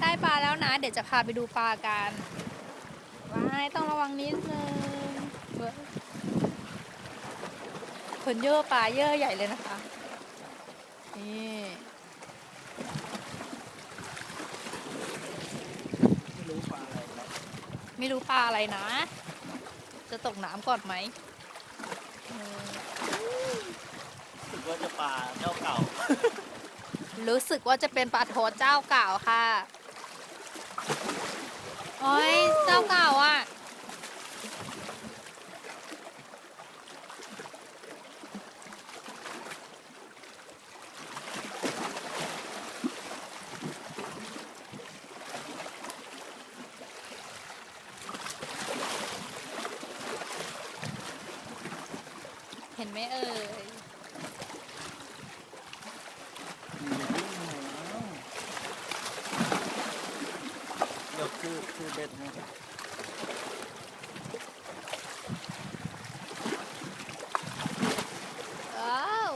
ได้ปลาแล้วนะ เดี๋ยวจะพาไปดูปลากันว้ายต้องระวังนิดนึงเว้ยคนเยอะปลาเยอะใหญ่เลยนะคะ นี่ไม่รู้ปลาอะไรครับไม่รู้ปลาอะไรนะ จะตกน้ำก่อนไหมเออรู้สึกว่าจะปลาเจ้าเก่า รู้สึกว่าจะเป็นปลาโทเจ้าเก่าค่ะ โอ้ยเจ้าเก่าอะ เห็นไหมเอ่ย เดี๋ยว คือคือเบ็ดนะว้าว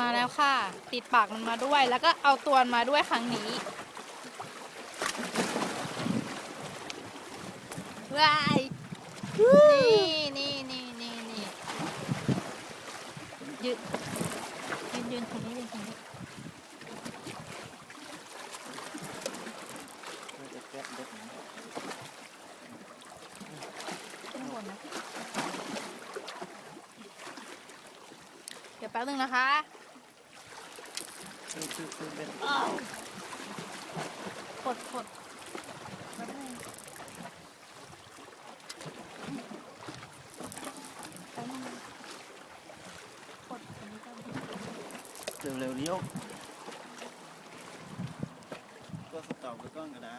มาแล้วค่ะ ติดปากมันมาด้วย แล้วก็เอาตัวมาด้วยครั้งนี้ว้ายนี่นี่นี่นี่นี่ยืนยืนยืนตรงนี้ยืนตรงนี้ ขึ้นบนนะ เดี๋ยวแป๊บนึงนะคะคือคือคือเบ็ดกดกดแป๊บนึงแป๊บนึงกดอันนี้ก่อนเร็วๆเลี้ยวก็สต็อปไปก่อนก็ได้